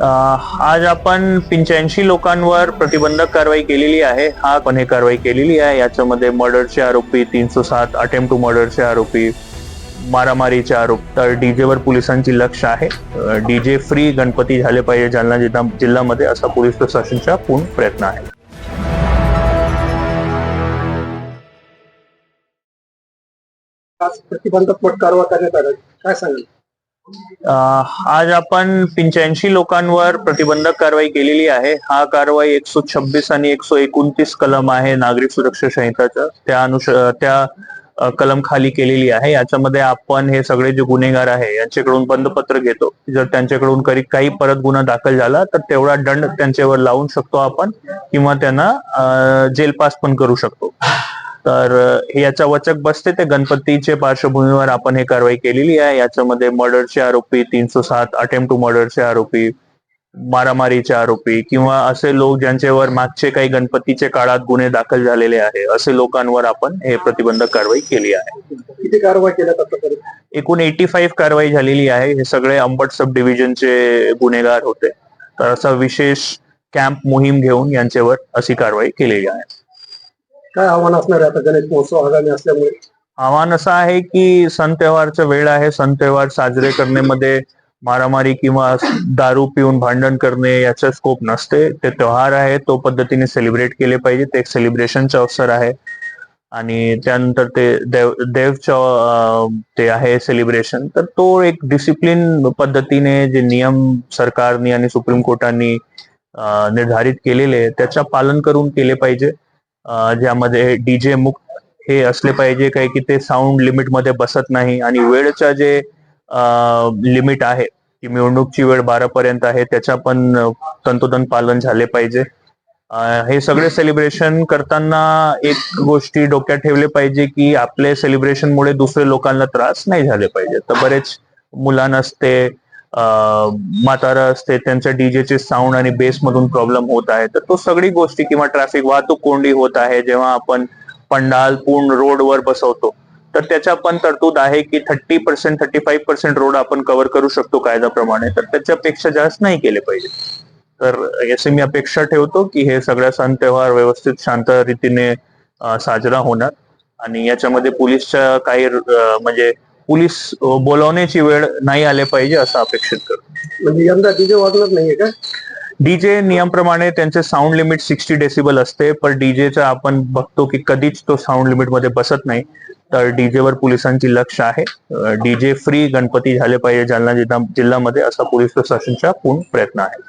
आज आपण पंच्याऐंशी लोकांवर प्रतिबंधक कारवाई केलेली आहे. हा पण हे कारवाई केलेली आहे? याच्यामध्ये मर्डरचे आरोपी तीनशे सात अटेम्प्ट टू मर्डरचे आरोपी मारामारीचे आरोप. तर डीजेवर पोलिसांची लक्ष आहे. डीजे फ्री गणपती झाले पाहिजे जालना जिल्हा जिल्ह्यामध्ये असा पोलीस प्रशासनचा पूर्ण प्रयत्न आहे. प्रतिबंधक प्रतिबंधात्मक कारवाई करण्यात आला. काय सांगेल? आज आपण पंच्याऐंशी लोकांवर प्रतिबंधक कारवाई केलेली आहे. हा कारवाई एकशे छब्बीस आणि एकशे एकोणतीस कलम आहे नागरिक सुरक्षा संहिताचं. त्या अनुष त्या कलम खाली केलेली आहे. याच्यामध्ये आपण हे सगळे जे गुन्हेगार आहे यांच्याकडून बंदपत्र घेतो. जर त्यांच्याकडून कधी काही परत गुन्हा दाखल झाला तर तेवढा दंड त्यांच्यावर लावून शकतो आपण किंवा त्यांना जेल पास पण करू शकतो. तर अ, हे याचा वचक बसते ते गणपतीचे पार्श्वभूमीवर आपण हे कारवाई केलेली आहे. याच्यामध्ये मर्डरचे आरोपी तीनशे सात अटेम्प्ट टू मर्डरचे आरोपी मारामारीचे आरोपी किंवा असे लोक ज्यांच्यावर मागचे काही गणपतीचे काळात गुन्हे दाखल झालेले आहे असे लोकांवर आपण हे प्रतिबंधक कारवाई केली आहे. किती कारवाई आतापर्यंत एकूण एटी फाईव्ह कारवाई झालेली आहे. हे सगळे अंबड सब डिव्हिजनचे गुन्हेगार होते. तर असा विशेष कॅम्प मोहीम घेऊन यांच्यावर अशी कारवाई केलेली आहे. काय आव्हान असणार आहे आता गणेश महोत्सव आगामी असल्यामुळे? आव्हान असं आहे की सण त्योहारचा वेळ आहे. सण त्योहार साजरे करण्यामध्ये मारामारी किंवा दारू पिऊन भांडण करणे याचा स्कोप नसते. ते त्योहार आहे. तो पद्धतीने सेलिब्रेट केले पाहिजे. ते एक सेलिब्रेशनचा अवसर आहे. आणि त्यानंतर ते देव देवचं ते आहे सेलिब्रेशन तर तो एक डिसिप्लिन पद्धतीने जे नियम सरकारनी आणि सुप्रीम कोर्टाने निर्धारित केलेले आहे, त्याचं पालन करून केले पाहिजे. ज्यामध्ये डीजे मुक्त हे असले पाहिजे काही की ते साऊंड लिमिटमध्ये बसत नाही आणि वेळच्या जे लिमिट आहे की मिरवणूकची वेळ बारा पर्यंत आहे त्याच्या पण तंतोतंत पालन झाले पाहिजे. हे सगळे सेलिब्रेशन करताना एक गोष्टी डोक्यात ठेवले पाहिजे की आपले सेलिब्रेशनमुळे दुसरे लोकांना त्रास नाही झाले पाहिजे. तर बरेच मुलांना असते म्हातारा असते त्यांच्या डीजेचे साऊंड आणि बेस मधून प्रॉब्लेम होत आहे. तर तो सगळी गोष्टी किंवा ट्रॅफिक वाहतूक कोंडी होत आहे जेव्हा आपण पंडाल पूर्ण रोडवर बसवतो तर त्याच्या पण तरतूद आहे की thirty percent thirty five percent road आपण कव्हर करू शकतो कायद्याप्रमाणे. तर त्याच्यापेक्षा जास्त नाही केले पाहिजे. तर याची मी अपेक्षा ठेवतो की हे सगळ्या सण त्योहार व्यवस्थित शांत रीतीने साजरा होणार. आणि याच्यामध्ये पोलीसच्या काही म्हणजे पोलीस बोलवण्याची वेळ नाही आले पाहिजे असं अपेक्षित करतो. म्हणजे यंदा डीजे वाजणार नाहीये का? डीजे नियमप्रमाणे त्यांचे साऊंड लिमिट सिक्स्टी डेसिबल असते पण डीजेचा आपण बघतो की कधीच तो साऊंड लिमिटमध्ये बसत नाही. तर डीजेवर पोलिसांची लक्ष आहे. डीजे फ्री गणपती झाले पाहिजे जालना जिल्हा जिल्ह्यामध्ये असा पोलीस प्रशासनचा पूर्ण प्रयत्न आहे.